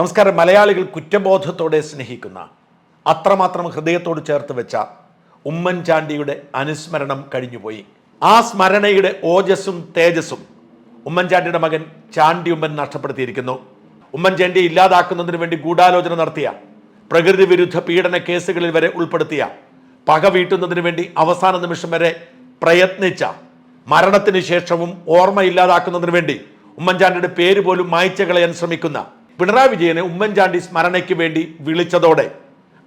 നമസ്കാരം. മലയാളികൾ കുറ്റബോധത്തോടെ സ്നേഹിക്കുന്ന അത്രമാത്രം ഹൃദയത്തോട് ചേർത്ത് വെച്ച ഉമ്മൻചാണ്ടിയുടെ അനുസ്മരണം കഴിഞ്ഞുപോയി. ആ സ്മരണയുടെ ഓജസ്സും തേജസ്സും ഉമ്മൻചാണ്ടിയുടെ മകൻ ചാണ്ടി ഉമ്മൻ നഷ്ടപ്പെടുത്തിയിരിക്കുന്നു. ഉമ്മൻചാണ്ടിയെ ഇല്ലാതാക്കുന്നതിന് വേണ്ടി ഗൂഢാലോചന നടത്തിയ പ്രകൃതി വിരുദ്ധ പീഡന കേസുകളിൽ വരെ ഉൾപ്പെടുത്തിയ പക വീട്ടുന്നതിന് വേണ്ടി അവസാന നിമിഷം വരെ പ്രയത്നിച്ച മരണത്തിന് ശേഷവും ഓർമ്മ ഇല്ലാതാക്കുന്നതിന് വേണ്ടി ഉമ്മൻചാണ്ടിയുടെ പേര് പോലും മായ്ച്ചു കളയാൻ ശ്രമിക്കുന്ന പിണറായി വിജയനെ ഉമ്മൻചാണ്ടി സ്മരണയ്ക്ക് വേണ്ടി വിളിച്ചതോടെ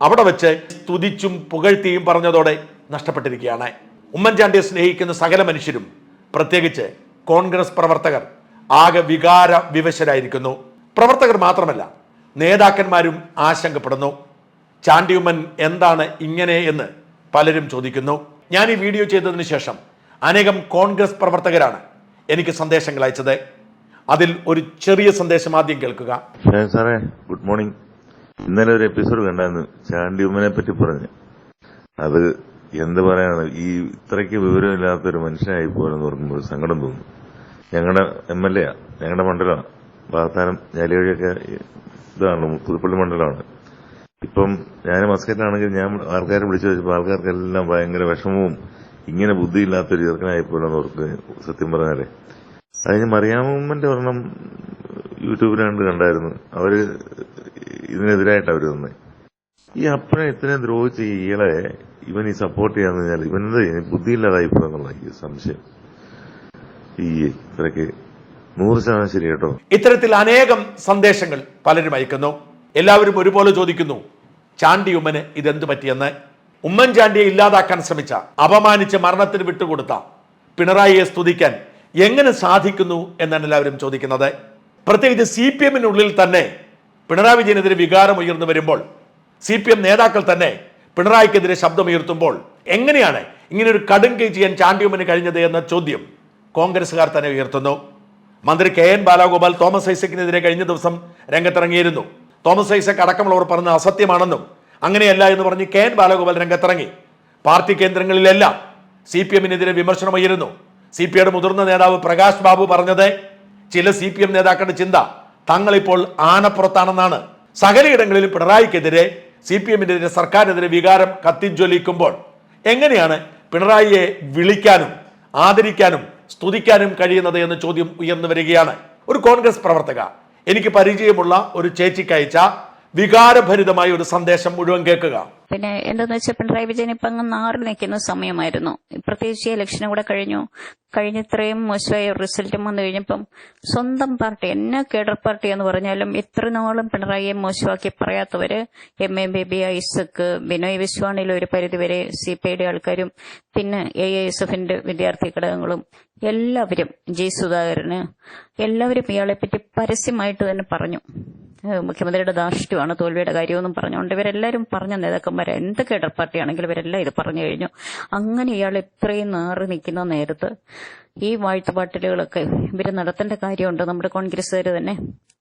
അവിടെ വെച്ച് സ്തുതിച്ചും പുകഴ്ത്തിയും പറഞ്ഞതോടെ നഷ്ടപ്പെട്ടിരിക്കുകയാണ്. ഉമ്മൻചാണ്ടിയെ സ്നേഹിക്കുന്ന സകല മനുഷ്യരും പ്രത്യേകിച്ച് കോൺഗ്രസ് പ്രവർത്തകർ ആകെ വികാര വിവശരായിരിക്കുന്നു. പ്രവർത്തകർ മാത്രമല്ല നേതാക്കന്മാരും ആശങ്കപ്പെടുന്നു. ചാണ്ടിയുമ്മൻ എന്താണ് ഇങ്ങനെ എന്ന് പലരും ചോദിക്കുന്നു. ഞാൻ ഈ വീഡിയോ ചെയ്തതിന് ശേഷം അനേകം കോൺഗ്രസ് പ്രവർത്തകരാണ് എനിക്ക് സന്ദേശങ്ങൾ അയച്ചത്. അതിൽ ഒരു ചെറിയ സന്ദേശം ആദ്യം കേൾക്കുക. സാറേ ഗുഡ് മോർണിംഗ്. ഇന്നലെ ഒരു എപ്പിസോഡ് കണ്ടായിരുന്നു. ചാണ്ടി ഉമ്മനെ പറ്റി പറഞ്ഞു. അത് എന്ത് പറയാനാണ്? ഈ ഇത്രയ്ക്ക് വിവരമില്ലാത്ത ഒരു മനുഷ്യനായി പോലെന്ന് ഓർക്കുമ്പോൾ സങ്കടം തോന്നുന്നു ഞങ്ങളുടെ എം എൽ എ ഞങ്ങളുടെ മണ്ഡലമാണ്. വാഗ്ദാനം ഞാലിവഴിയൊക്കെ ഇതാണ് പുതുപ്പള്ളി മണ്ഡലമാണ്. ഇപ്പം ഞാൻ മസ്കറ്റാണെങ്കിൽ ഞാൻ ആൾക്കാരെ വിളിച്ചു വെച്ചപ്പോൾ ആൾക്കാർക്കെല്ലാം ഭയങ്കര വിഷമവും ഇങ്ങനെ ബുദ്ധിയില്ലാത്തൊരു ചെറുക്കനായി പോലെന്ന് ഓർക്കുക സത്യം പറഞ്ഞാലേ. അതിന് മറിയാമ്മന്റെ ഒരെണ്ണം യൂട്യൂബിൽ കണ്ട് കണ്ടായിരുന്നു. അവർ ഇതിനെതിരായിട്ട് അവർ തന്നെ ഈ അപ്പനെ ഇത്രയും ദ്രോഹിച്ച ഈ ഇയാളെ ഇവൻ ഈ സപ്പോർട്ട് ചെയ്യാന്ന് കഴിഞ്ഞാൽ ഇവനെന്ത്? ബുദ്ധിയില്ലാതായി എന്നുള്ള ഈ സംശയം. ഈ ഇത്രയ്ക്ക് നൂറ് ശതമാനം ശരി കേട്ടോ. ഇത്തരത്തിൽ അനേകം സന്ദേശങ്ങൾ പലരും അയക്കുന്നു. എല്ലാവരും ഒരുപോലെ ചോദിക്കുന്നു ചാണ്ടി ഉമ്മന് ഇതെന്ത് പറ്റിയെന്ന്? ഉമ്മൻചാണ്ടിയെ ഇല്ലാതാക്കാൻ ശ്രമിച്ച അപമാനിച്ച് മരണത്തിന് വിട്ടുകൊടുത്ത പിണറായിയെ സ്തുതിക്കാൻ എങ്ങനെ സാധിക്കുന്നു എന്നാണ് എല്ലാവരും ചോദിക്കുന്നത്. പ്രത്യേകിച്ച് സി പി എമ്മിനുള്ളിൽ തന്നെ പിണറായി വിജയനെതിരെ വികാരം ഉയർന്നു വരുമ്പോൾ സി പി എം നേതാക്കൾ തന്നെ പിണറായിക്കെതിരെ ശബ്ദമുയർത്തുമ്പോൾ എങ്ങനെയാണ് ഇങ്ങനെ ഒരു കൈ ചെയ്യാൻ ചാണ്ടിയമ്മന് കഴിഞ്ഞത് എന്ന ചോദ്യം കോൺഗ്രസുകാർ തന്നെ ഉയർത്തുന്നു. മന്ത്രി കെ എൻ ബാലഗോപാൽ തോമസ് ഐസക്കിനെതിരെ കഴിഞ്ഞ ദിവസം രംഗത്തിറങ്ങിയിരുന്നു. തോമസ് ഐസക് അടക്കമുള്ളവർ പറഞ്ഞ അസത്യമാണെന്നും അങ്ങനെയല്ല എന്ന് പറഞ്ഞ് കെ എൻ ബാലഗോപാൽ രംഗത്തിറങ്ങി. പാർട്ടി കേന്ദ്രങ്ങളിലെല്ലാം സി പി എമ്മിനെതിരെ വിമർശനമുയരുന്നു. സി പി ഐയുടെ മുതിർന്ന നേതാവ് പ്രകാശ് ബാബു പറഞ്ഞത് ചില സി പി എം നേതാക്കളുടെ ചിന്ത തങ്ങളിപ്പോൾ ആനപ്പുറത്താണെന്നാണ്. സകലയിടങ്ങളിലും പിണറായിക്കെതിരെ സി പി എമ്മിനെതിരെ സർക്കാരിനെതിരെ വികാരം കത്തിജ്വലിക്കുമ്പോൾ എങ്ങനെയാണ് പിണറായിയെ വിളിക്കാനും ആദരിക്കാനും സ്തുതിക്കാനും കഴിയുന്നത് എന്ന ചോദ്യം ഉയർന്നു വരികയാണ്. ഒരു കോൺഗ്രസ് പ്രവർത്തക എനിക്ക് പരിചയമുള്ള ഒരു ചേച്ചിക്കയച്ച വികാരഭരിതമായ ഒരു സന്ദേശം മുഴുവൻ കേൾക്കുക. പിന്നെ എന്തെന്ന് വെച്ചാൽ പിണറായി വിജയൻ ഇപ്പൊ അങ്ങ് നാറി നിൽക്കുന്ന സമയമായിരുന്നു. പ്രത്യേകിച്ച് ഇലക്ഷനും കൂടെ കഴിഞ്ഞു. കഴിഞ്ഞ ഇത്രയും മോശമായ റിസൾട്ടും വന്നു കഴിഞ്ഞപ്പം സ്വന്തം പാർട്ടി എന്നെ കേഡർ പാർട്ടി എന്ന് പറഞ്ഞാലും ഇത്ര നാളും പിണറായിയെ മോശമാക്കി പറയാത്തവര് എം എ ബേബി ഐസക്ക് ബിനോയ് വിശ്വാണിൽ ഒരു പരിധിവരെ സി പി ഐയുടെ ആൾക്കാരും പിന്നെ എ ഐ എസ് എഫിന്റെ വിദ്യാർത്ഥി ഘടകങ്ങളും എല്ലാവരും ജി സുധാകരന് എല്ലാവരും ഇയാളെ പറ്റി പരസ്യമായിട്ട് തന്നെ പറഞ്ഞു. മുഖ്യമന്ത്രിയുടെ ധാർഷ്ട്യമാണ് തോൽവിയുടെ കാര്യമെന്നും പറഞ്ഞുകൊണ്ട് ഇവരെല്ലാവരും പറഞ്ഞ നേതാക്കന്മാരെ എന്തൊക്കെ ഇടർ പാർട്ടിയാണെങ്കിലും ഇവരെല്ലാം ഇത് പറഞ്ഞു കഴിഞ്ഞു. അങ്ങനെ ഇയാൾ ഇത്രയും നാറി നിൽക്കുന്ന നേരത്ത് ഈ വാഴ്ത്തുപാട്ടിലുകളൊക്കെ ഇവർ നടത്തേണ്ട കാര്യമുണ്ട് നമ്മുടെ കോൺഗ്രസ്സുകാർ തന്നെ.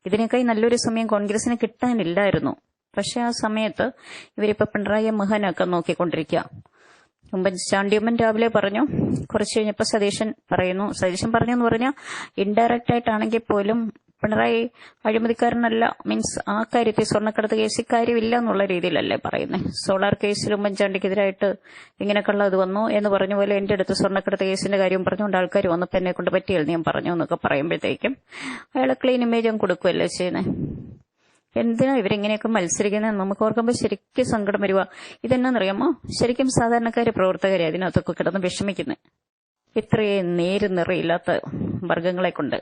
ഇതിനേക്കായി നല്ലൊരു സമയം കോൺഗ്രസിന് കിട്ടാനില്ലായിരുന്നു. പക്ഷെ ആ സമയത്ത് ഇവരിപ്പോ പിണറായി മഹാനാക്കാൻ നോക്കിക്കൊണ്ടിരിക്കുക മുമ്പ് ചാണ്ടിയമ്മൻ രാവിലെ പറഞ്ഞു കുറച്ച് കഴിഞ്ഞപ്പോൾ സതീശൻ പറയുന്നു. സതീശൻ പറഞ്ഞു എന്ന് പറഞ്ഞാൽ ഇൻഡയറക്റ്റ് ആയിട്ടാണെങ്കിൽ പോലും പിണറായി അഴിമതിക്കാരനല്ല. മീൻസ് ആ കാര്യത്തിൽ സ്വർണക്കടത്ത് കേസിൽ കാര്യമില്ല എന്നുള്ള രീതിയിലല്ലേ പറയുന്നത് സോളാർ കേസിൽ ഉമ്മൻചാണ്ടിക്കെതിരായിട്ട് ഇങ്ങനെ കള്ള ഇത് വന്നു എന്ന് പറഞ്ഞ പോലെ എന്റെ അടുത്ത് സ്വർണക്കടത്ത് കേസിന്റെ കാര്യം പറഞ്ഞുകൊണ്ട് ആൾക്കാർ വന്നപ്പോൾ എന്നെ കൊണ്ട് പറ്റിയില്ല ഞാൻ പറഞ്ഞു എന്നൊക്കെ പറയുമ്പോഴത്തേക്കും അയാളെ ക്ലീൻ ഇമേജ് അങ്ങ് കൊടുക്കുമല്ലേ ചെയ്യുന്നത് എന്തിനാ ഇവരിങ്ങനെയൊക്കെ മത്സരിക്കുന്നത് നമുക്ക് ഓർക്കുമ്പോൾ ശരിക്കും സങ്കടം വരുക ഇതെന്നാന്നറിയാമോ? ശരിക്കും സാധാരണക്കാര് പ്രവർത്തകരെ അതിനകത്തൊക്കെ കിടന്ന് വിഷമിക്കുന്നത് ഇത്രയും നേര് നിറയില്ലാത്ത വർഗങ്ങളെ കൊണ്ട്.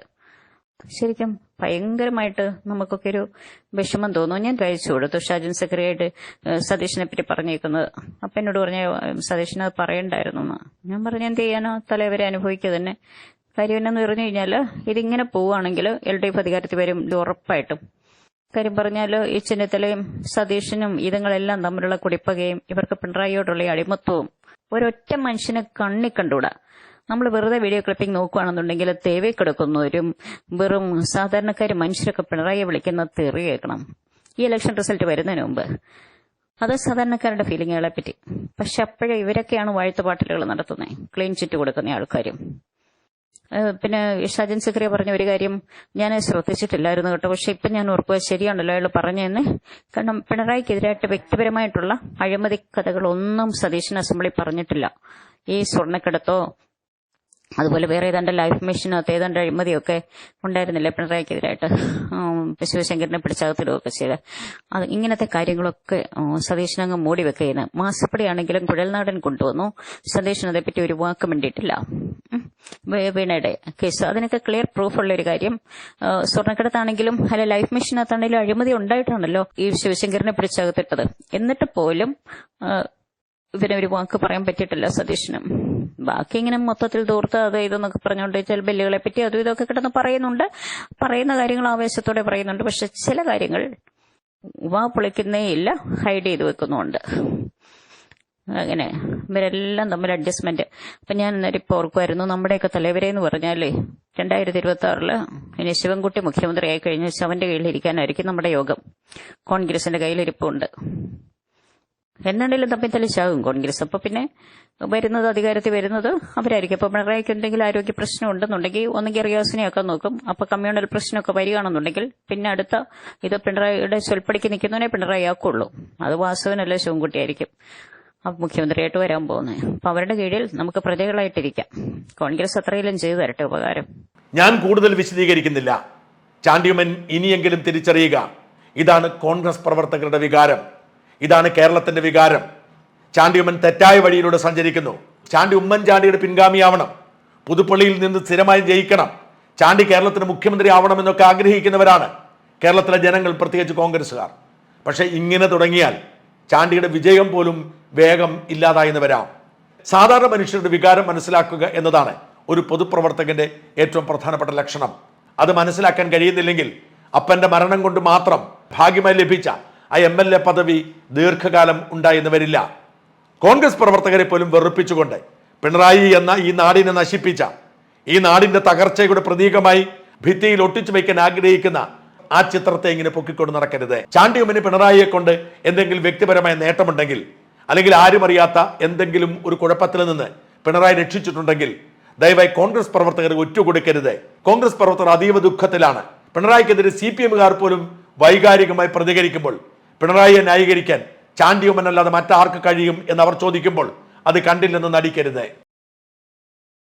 ശരിക്കും ഭയങ്കരമായിട്ട് നമുക്കൊക്കെ ഒരു വിഷമം തോന്നുന്നു ഞാൻ കഴിച്ചു കൊടുത്തു. ഷാജൻ സെക്രട്ടറിയായിട്ട് സതീഷിനെ പറ്റി പറഞ്ഞേക്കുന്നത്. അപ്പ എന്നോട് പറഞ്ഞ സതീഷിന് അത് പറയണ്ടായിരുന്നു ഞാൻ പറഞ്ഞു എന്ത് ചെയ്യാനോ? തലവരെ അനുഭവിക്കുക തന്നെ. കാര്യം എന്നു പറഞ്ഞു കഴിഞ്ഞാൽ ഇതിങ്ങനെ പോവുകയാണെങ്കിൽ എൽ ഡി എഫ് അധികാരത്തിൽ വരും ഉറപ്പായിട്ടും. കാര്യം പറഞ്ഞാൽ ഈ ചെന്നിത്തലയും സതീഷിനും ഇതുങ്ങളെല്ലാം തമ്മിലുള്ള കുടിപ്പകയും ഇവർക്ക് പിണറായിയോടുള്ള അടിമത്വവും ഒരൊറ്റ മനുഷ്യനെ കണ്ണി കണ്ടൂടാ നമ്മൾ വെറുതെ വീഡിയോ ക്ലിപ്പിംഗ് നോക്കുകയാണെന്നുണ്ടെങ്കിൽ തേവേ കിടക്കുന്നവരും വെറും സാധാരണക്കാർ മനുഷ്യരൊക്കെ പിണറായി വിളിക്കുന്ന തെറി കേൾക്കണം. ഈ ഇലക്ഷൻ റിസൾട്ട് വരുന്നതിന് മുമ്പ്. അത് സാധാരണക്കാരുടെ ഫീലിങ്ങുകളെ പറ്റി. പക്ഷെ അപ്പോഴേ ഇവരൊക്കെയാണ് വാഴ്ത്തുപാട്ടലുകൾ നടത്തുന്നത് ക്ലീൻ ചിറ്റ് കൊടുക്കുന്ന ആൾക്കാരും. പിന്നെ ഷാജൻ സക്രിയ പറഞ്ഞ ഒരു കാര്യം ഞാൻ ശ്രദ്ധിച്ചിട്ടില്ലായിരുന്നു കേട്ടോ. പക്ഷെ ഇപ്പം ഞാൻ ഓർക്കുക ശരിയാണല്ലോ അയാൾ പറഞ്ഞതെന്ന്. കാരണം പിണറായിക്കെതിരായിട്ട് വ്യക്തിപരമായിട്ടുള്ള അഴിമതി കഥകളൊന്നും സതീശൻ അസംബ്ലി പറഞ്ഞിട്ടില്ല. ഈ സ്വർണക്കടത്തോ അതുപോലെ വേറെ ഏതാണ്ട് ലൈഫ് മിഷനകത്ത് ഏതാണ്ട് അഴിമതിയൊക്കെ ഉണ്ടായിരുന്നില്ലേ പിണറായിക്കെതിരായിട്ട്? ശിവശങ്കരനെ പിടിച്ചകത്തിടുകയൊക്കെ ചെയ്ത്. അത് ഇങ്ങനത്തെ കാര്യങ്ങളൊക്കെ സതീശനങ്ങ് മൂടി വെക്കുകയാണ്. മാസപ്പടിയാണെങ്കിലും കുഴൽനാടൻ കൊണ്ടുവന്നു. സതീശൻ അതേപ്പറ്റി ഒരു വാക്ക് മിണ്ടിയിട്ടില്ല. ഉം. വേ- വീണയുടെ കേസ്. അതിനൊക്കെ ക്ലിയർ പ്രൂഫുള്ള ഒരു കാര്യം. സ്വർണക്കടത്താണെങ്കിലും അല്ല ലൈഫ് മിഷനകത്താണെങ്കിലും അഴിമതി ഉണ്ടായിട്ടാണല്ലോ ഈ ശിവശങ്കരനെ പിടിച്ചകത്തിട്ടത് എന്നിട്ട് പോലും ഇവനൊരു വാക്ക് പറയാൻ പറ്റിയിട്ടില്ല സതീഷിനും ബാക്കി ഇങ്ങനെ മൊത്തത്തിൽ ദൂർത്ത് അത് ഇതെന്നൊക്കെ പറഞ്ഞുകൊണ്ട് ചില ബില്ലുകളെ പറ്റി അതും ഇതൊക്കെ കിടന്ന് പറയുന്നുണ്ട്. പറയുന്ന കാര്യങ്ങൾ ആവേശത്തോടെ പറയുന്നുണ്ട്. പക്ഷെ ചില കാര്യങ്ങൾ വാ പൊളിക്കുന്നേ ഇല്ല ഹൈഡ് ചെയ്ത് വെക്കുന്നുണ്ട് അങ്ങനെ ഇവരെല്ലാം തമ്മിൽ അഡ്ജസ്റ്റ്മെന്റ്. അപ്പൊ ഞാൻ ഇന്നലെ ഇപ്പൊ ഓർക്കുമായിരുന്നു നമ്മുടെയൊക്കെ തലവരെന്ന് പറഞ്ഞാലേ രണ്ടായിരത്തി ഇരുപത്തി ആറിൽ ഇനി ശിവൻകുട്ടി മുഖ്യമന്ത്രിയായി കഴിഞ്ഞ അവന്റെ കയ്യിലിരിക്കാനായിരിക്കും നമ്മുടെ യോഗം. കോൺഗ്രസിന്റെ കയ്യിലിരിപ്പുണ്ട്. എന്നാണേലും തമ്മിൽ തെളിച്ചാകും കോൺഗ്രസ് അപ്പൊ പിന്നെ വരുന്നത് അധികാരത്തിൽ വരുന്നത് അവരായിരിക്കും. അപ്പൊ പിണറായിക്ക് എന്തെങ്കിലും ആരോഗ്യ പ്രശ്നം ഉണ്ടെന്നുണ്ടെങ്കിൽ ഒന്നെങ്കിൽ റിയാസിനെയൊക്കെ നോക്കും. അപ്പൊ കമ്മ്യൂണൽ പ്രശ്നമൊക്കെ വരികയാണെന്നുണ്ടെങ്കിൽ പിന്നെ അടുത്ത ഇത് പിണറായിയുടെ ചൊൽപ്പടിക്ക് നിൽക്കുന്നവനെ പിണറായി ആക്കുള്ളൂ. അത് വാസവനല്ല ശിവൻകുട്ടിയായിരിക്കും. മുഖ്യമന്ത്രിയായിട്ട് വരാൻ പോകുന്നത്. അപ്പൊ അവരുടെ കീഴിൽ നമുക്ക് പ്രജകളായിട്ടിരിക്കാം കോൺഗ്രസ് അത്രയിലും ചെയ്തു തരട്ടെ ഉപകാരം. ഞാൻ കൂടുതൽ വിശദീകരിക്കുന്നില്ല. ചാണ്ടിയമ്മൻ ഇനിയെങ്കിലും തിരിച്ചറിയുക. ഇതാണ് കോൺഗ്രസ് പ്രവർത്തകരുടെ വികാരം. ഇതാണ് കേരളത്തിന്റെ വികാരം. ചാണ്ടി ഉമ്മൻ തെറ്റായ വഴിയിലൂടെ സഞ്ചരിക്കുന്നു. ചാണ്ടി ഉമ്മൻചാണ്ടിയുടെ പിൻഗാമിയാവണം. പുതുപ്പള്ളിയിൽ നിന്ന് സ്ഥിരമായി ജയിക്കണം. ചാണ്ടി കേരളത്തിന് മുഖ്യമന്ത്രി ആവണമെന്നൊക്കെ ആഗ്രഹിക്കുന്നവരാണ്. കേരളത്തിലെ ജനങ്ങൾ പ്രത്യേകിച്ച് കോൺഗ്രസ്സുകാർ. പക്ഷേ ഇങ്ങനെ തുടങ്ങിയാൽ ചാണ്ടിയുടെ വിജയം പോലും വേഗം ഇല്ലാതായെന്ന് വരാം സാധാരണ മനുഷ്യരുടെ വികാരം മനസ്സിലാക്കുക എന്നതാണ് ഒരു പൊതുപ്രവർത്തകന്റെ ഏറ്റവും പ്രധാനപ്പെട്ട ലക്ഷണം. അത് മനസ്സിലാക്കാൻ കഴിയുന്നില്ലെങ്കിൽ അപ്പന്റെ മരണം കൊണ്ട് മാത്രം ഭാഗ്യമായി ലഭിച്ച ആ എം എൽ എ പദവി ദീർഘകാലം ഉണ്ടായെന്ന് വരില്ല. കോൺഗ്രസ് പ്രവർത്തകരെ പോലും വെറുപ്പിച്ചുകൊണ്ട് പിണറായി എന്ന ഈ നാടിനെ നശിപ്പിച്ച ഈ നാടിന്റെ തകർച്ചയുടെ പ്രതീകമായി ഭിത്തിയിൽ ഒട്ടിച്ചു വയ്ക്കാൻ ആഗ്രഹിക്കുന്ന ആ ചിത്രത്തെ ഇങ്ങനെ പൊക്കിക്കൊണ്ട് നടക്കരുത്. ചാണ്ടിയമ്മന് പിണറായിയെ കൊണ്ട് എന്തെങ്കിലും വ്യക്തിപരമായ നേട്ടമുണ്ടെങ്കിൽ അല്ലെങ്കിൽ ആരും അറിയാത്ത എന്തെങ്കിലും ഒരു കുഴപ്പത്തിൽ നിന്ന് പിണറായി രക്ഷിച്ചിട്ടുണ്ടെങ്കിൽ ദയവായി കോൺഗ്രസ് പ്രവർത്തകർ ഒറ്റുകൊടുക്കരുത്. കോൺഗ്രസ് പ്രവർത്തകർ അതീവ ദുഃഖത്തിലാണ്. പിണറായിക്കെതിരെ സി പി എമ്മുകാർ പോലും വൈകാരികമായി പ്രതികരിക്കുമ്പോൾ പിണറായിയെ ന്യായീകരിക്കാൻ ചാണ്ടിയുമ്മനല്ലാതെ മറ്റാർക്ക് കഴിയും എന്ന് അവർ ചോദിക്കുമ്പോൾ അത് കണ്ടില്ലെന്ന് നടിക്കരുത്.